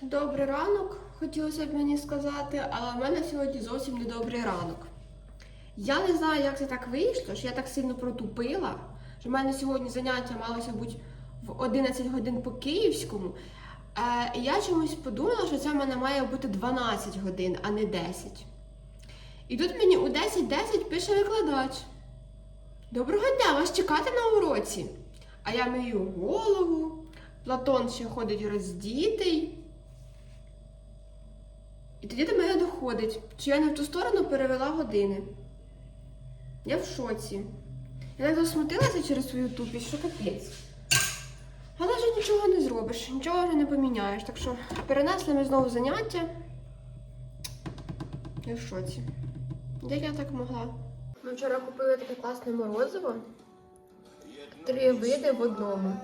Добрий ранок, хотілося б мені сказати, але в мене сьогодні зовсім не добрий ранок. Я не знаю, як це так вийшло, що я так сильно протупила, що в мене сьогодні заняття малося бути в 11 годин по київському. Е, і я чомусь подумала, що це в мене має бути 12 годин, а не 10. І тут мені у 10.10 пише викладач. Доброго дня, вас чекати на уроці. А я мию голову, Платон ще ходить роздітий. І тоді до мене доходить, що я не в ту сторону перевела години. Я в шоці. Я так засмутилася через свою тупість, що капець. Але вже нічого не зробиш, нічого вже не поміняєш. Так що перенесли ми знову заняття. Я в шоці. Як я так могла? Ми вчора купили таке класне морозиво. Три види в одному.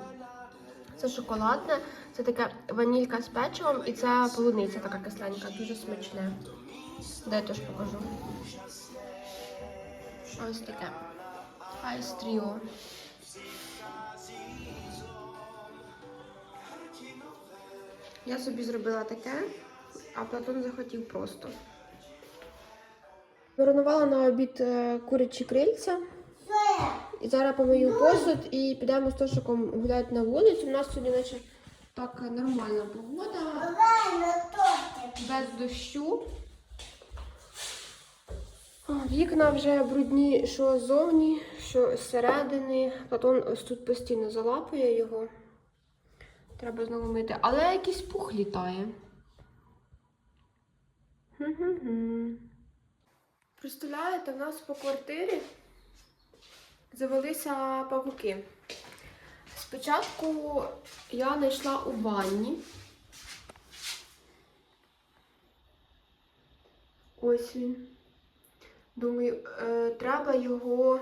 Це шоколадне, це така ванілька з печивом і це полуниця така кисленька, дуже смачне. Дай я теж покажу. Ось таке. Айс Тріо. Я собі зробила таке, а Платон захотів просто. Маринувала на обід е, курячі крильця. І зараз помию посуд і підемо з Тошиком гуляти на вулицю. У нас сьогодні наче так нормальна погода, без дощу. Вікна вже брудні, що ззовні, що зсередини. Платон ось тут постійно залапує його. Треба знову мити. Але якийсь пух літає. Представляєте, в нас по квартирі завелися павуки. Спочатку я знайшла у ванні. Ось він. Думаю, е, треба його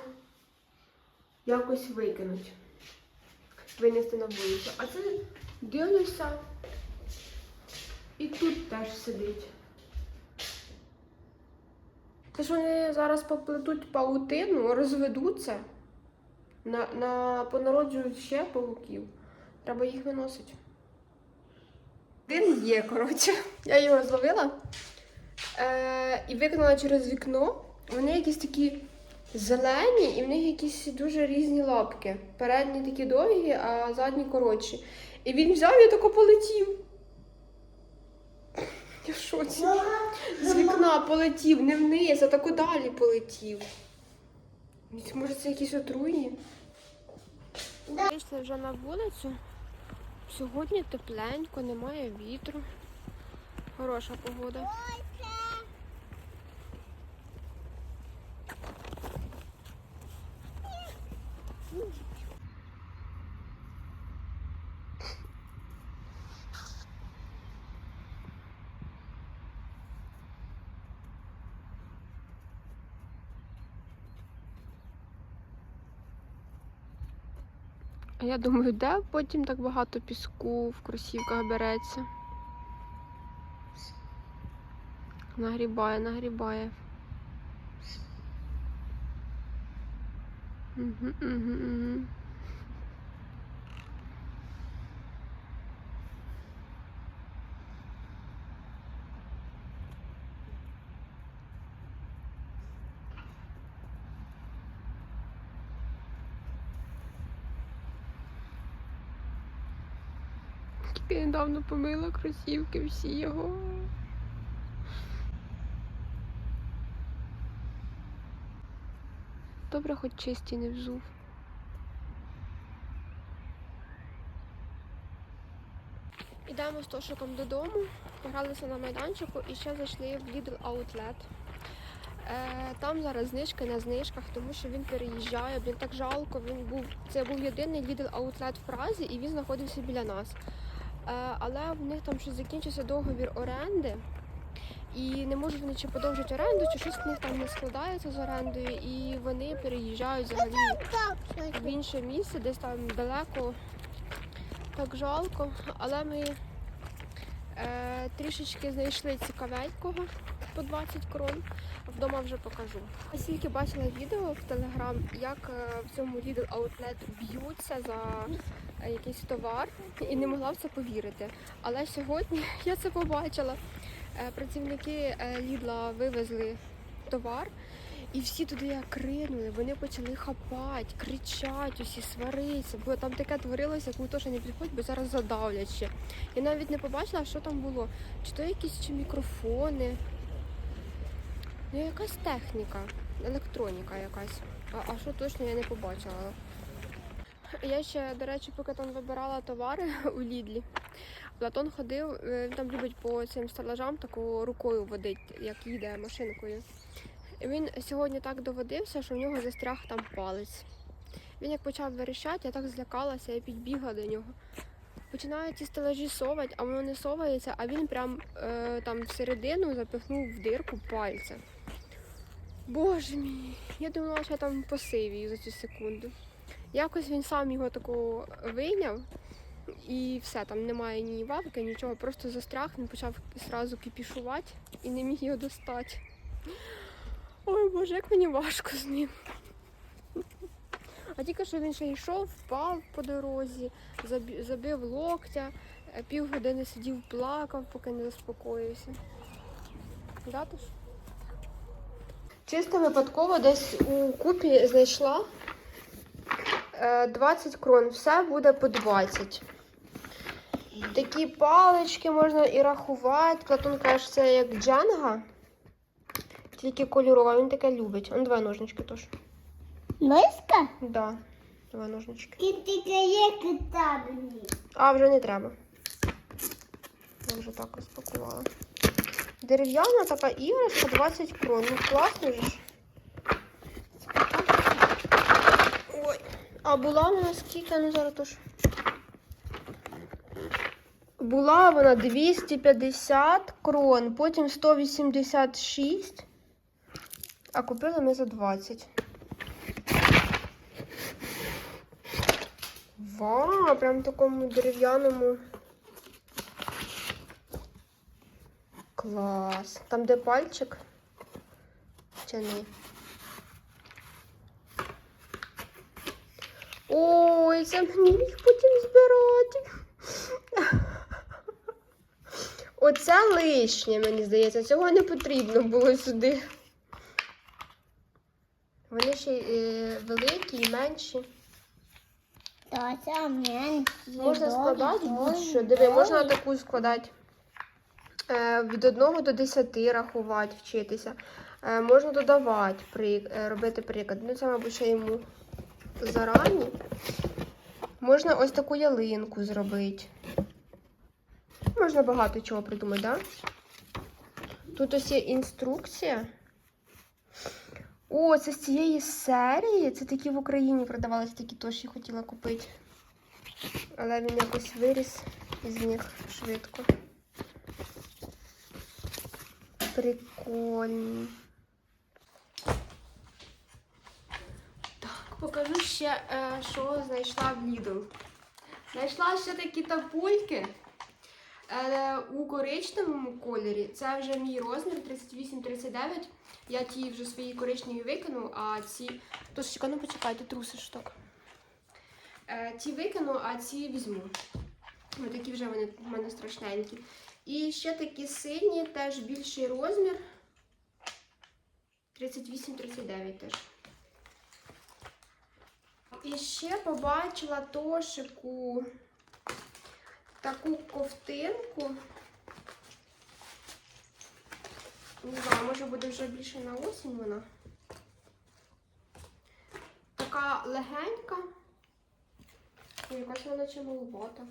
якось викинути. Винести на вулицю. А це дивлюся. І тут теж сидить. Це ж вони зараз поплетуть паутину, розведуться, на, на, понароджують ще павуків. Треба їх виносити. Один є, коротше. Я його зловила е, і викинула через вікно. Вони якісь такі зелені, і в них якісь дуже різні лапки. Передні такі довгі, а задні коротші. І він взяв і тако полетів. Я в шоці. З вікна полетів, не вниз, а тако далі полетів. Може, це якісь отруйні? Вийшли вже на вулицю. Сьогодні тепленько, немає вітру. Хороша погода. А я думаю, де потім так багато піску в кросівках береться. Нагрібає, нагрібає. Угу, угу, угу. Тільки недавно помила кросівки всі його. Добре, хоч чисті не взув. Ідемо з Тошиком додому, погралися на майданчику і ще зайшли в Lidl Outlet. Е, там зараз знижки на знижках, тому що він переїжджає, блін, так жалко. Він був це був єдиний Lidl Outlet в Празі, і він знаходився біля нас. Е, але в них там щось закінчився договір оренди, і не можуть вони чи подовжити оренду, чи щось в них там не складається з орендою, і вони переїжджають взагалі в інше місце, десь там далеко. Так жалко, але ми е, трішечки знайшли цікавенького по 20 крон. Вдома вже покажу. Я тільки бачила відео в Телеграм, як е, в цьому Lidl Outlet б'ються за якийсь товар і не могла в це повірити. Але сьогодні я це побачила. Е, Працівники е, Лідла вивезли товар, і всі туди як кринули, вони почали хапати, кричать, усі сваритися, бо там таке творилося, як теж не підходь, бо зараз задавлять ще. Я навіть не побачила, що там було. Чи то якісь чи мікрофони, ну якась техніка, електроніка якась. А, а що точно я не побачила. Я ще, до речі, поки там вибирала товари у Лідлі, Платон ходив, е, він там любить по цим стелажам таку рукою водить, як їде машинкою. Він сьогодні так доводився, що в нього застряг там палець. Він як почав верещати, я так злякалася, я підбігла до нього. Починаю ці стелажі совати, а воно не совається, а він прям е, там всередину запихнув в дирку пальця. Боже мій, я думала, що я там посивію за цю секунду. Якось він сам його таку вийняв, і все, там немає ні вавки, нічого, просто застряг, він почав одразу кипішувати і не міг його достати. Ой Боже, як мені важко з ним. А тільки що він ще йшов, впав по дорозі, забив локтя, е, півгодини сидів, плакав, поки не заспокоївся. Чисто випадково десь у купі знайшла 20 крон. Все буде по 20. Такі палички можна і рахувати. Платон каже, це як джанга. Тільки кольорова, він таке любить. Он два ножнички теж. Миска? Да, два ножнички. І ти є китабні. А, вже не треба. Я вже так розпакувала. Дерев'яна така іграшка 20 крон. Ну класно ж. А була вона скільки? Ну зараз. Була вона 250 крон, потім 186, а купили ми за 20. Вау, прям такому дерев'яному. Клас. Там де пальчик? Чи ні? Ой, мені їх потім збирати. Оце лишнє, мені здається. Цього не потрібно було сюди. Вони ще е, великі і менші. То це менші. Можна складати будь-що. Диви, можна таку складати. Е, від 1 до 10 рахувати, вчитися. Е, можна додавати, при, е, робити приклад. Ну, це, мабуть, ще йому зарані. Можна ось таку ялинку зробити. Можна багато чого придумати, так? Да? Тут ось є інструкція. О, це з цієї серії. Це такі в Україні продавалися, такі теж я хотіла купити. Але він якось виріс із них швидко. Прикольні. Покажу ще, е, що знайшла в Lidl. Знайшла ще такі тапульки е, у коричневому кольорі. Це вже мій розмір 38-39. Я ті вже свої коричневі викину, а ці. Тушечка, ну почекайте, трусиш так. Е, ті викину, а ці візьму. Ось такі вже вони в мене страшненькі. І ще такі сині, теж більший розмір. 38-39 теж. І ще побачила тошику таку ковтинку. Не знаю, може буде вже більше на осінь вона. Така легенька. І якась вона чи малувата.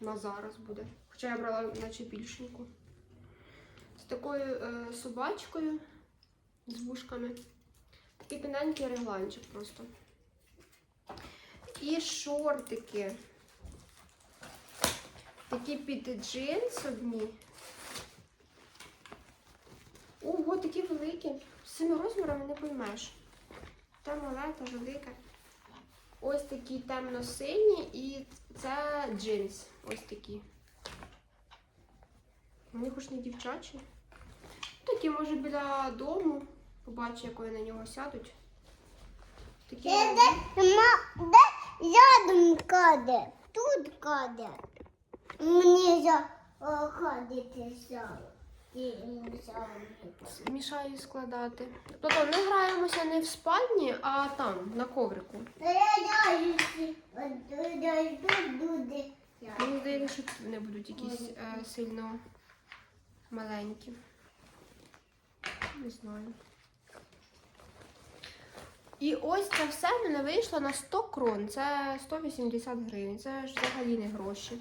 На зараз буде. Хоча я брала наче більшеньку. З такою е, собачкою з вушками. Такий тоненький регланчик просто. І шортики. Такі під джинс одні. Ого, такі великі. З цими розмірами не поймеш. Та мале, та велике. Ось такі темно-сині і це джинс. Ось такі. Вони хоч не дівчачі. Такі, може, біля дому. Побачу, як вони на нього сядуть. Такі Де, де, ма, де рядом каде? Тут каде. Мені за о, ходити мішаю складати. Тобто не граємося не в спальні, а там, на коврику. Мені здається, що тут вони будуть якісь е, сильно маленькі. Не знаю. І ось це все в мене вийшло на 100 крон. Це 180 гривень. Це ж взагалі не гроші.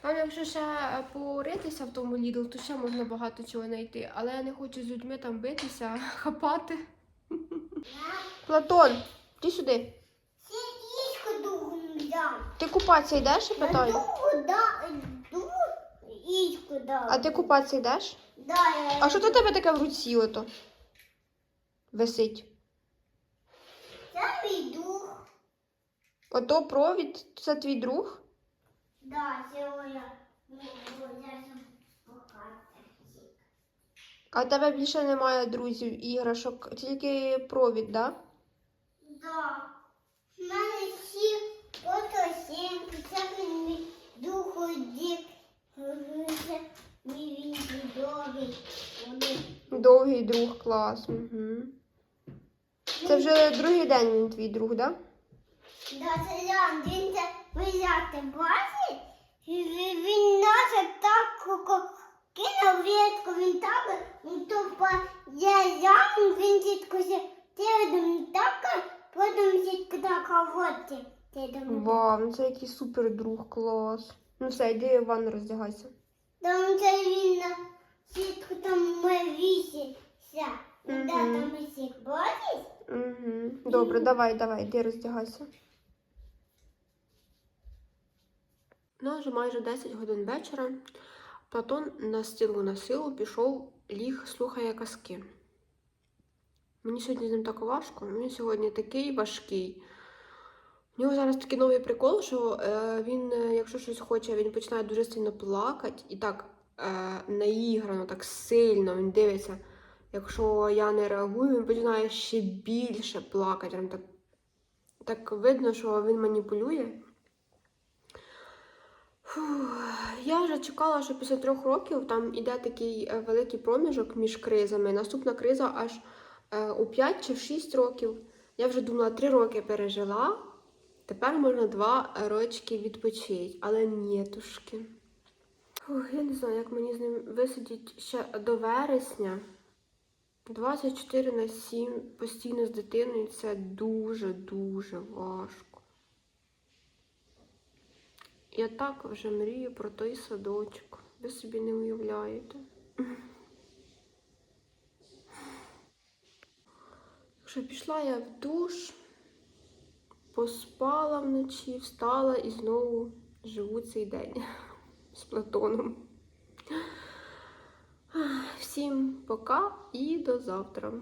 Там, якщо ще поритися в тому Lidl, то ще можна багато чого знайти. Але я не хочу з людьми там битися, хапати. Платон, ти сюди. Ти купатися йдеш, я питаю? А ти купатися йдеш? Да, я... А що у тебе таке в руці ото? Висить. Це мій друг. Ото провід, це твій друг? Да, це моя. Ну. А в тебе більше немає друзів, іграшок, тільки провід, да? Да. В мене всі ото сімки, це мій дух одік. Мій він. Вони- Довгий друг, клас. Угу. Це вже другий день він твій друг, да? Да, це Ян, він це взяти бачить? І Він, наче так кинув ветку, він так, він тупо я Ян, він сітку ще тим так, потім сітку так, а от ти. Ти. Вау, ну це який супер друг, клас. Ну все, йди в ванну роздягайся. Там це він на сітку там ми вісіться. Да, там ми всіх бачиш? Угу. Добре, давай, давай, йди роздягайся. Ну, вже майже 10 годин вечора. Платон на стілу на силу пішов, ліг, слухає казки. Мені сьогодні з ним так важко. Він сьогодні такий важкий. У нього зараз такий новий прикол, що е, він, е, якщо щось хоче, він починає дуже сильно плакати і так е, наіграно, так сильно він дивиться. Якщо я не реагую, він починає ще більше плакати. Так, так видно, що він маніпулює. Фух. Я вже чекала, що після трьох років там іде такий е, великий проміжок між кризами. Наступна криза аж е, у 5 чи 6 років. Я вже думала, три роки пережила. Тепер можна два рочки відпочити, але нітушки. Фух, я не знаю, як мені з ним висидіти ще до вересня. 24 на 7 постійно з дитиною це дуже-дуже важко. Я так вже мрію про той садочок. Ви собі не уявляєте. Що пішла я в душ, поспала вночі, встала і знову живу цей день з Платоном. Всім пока і до завтра.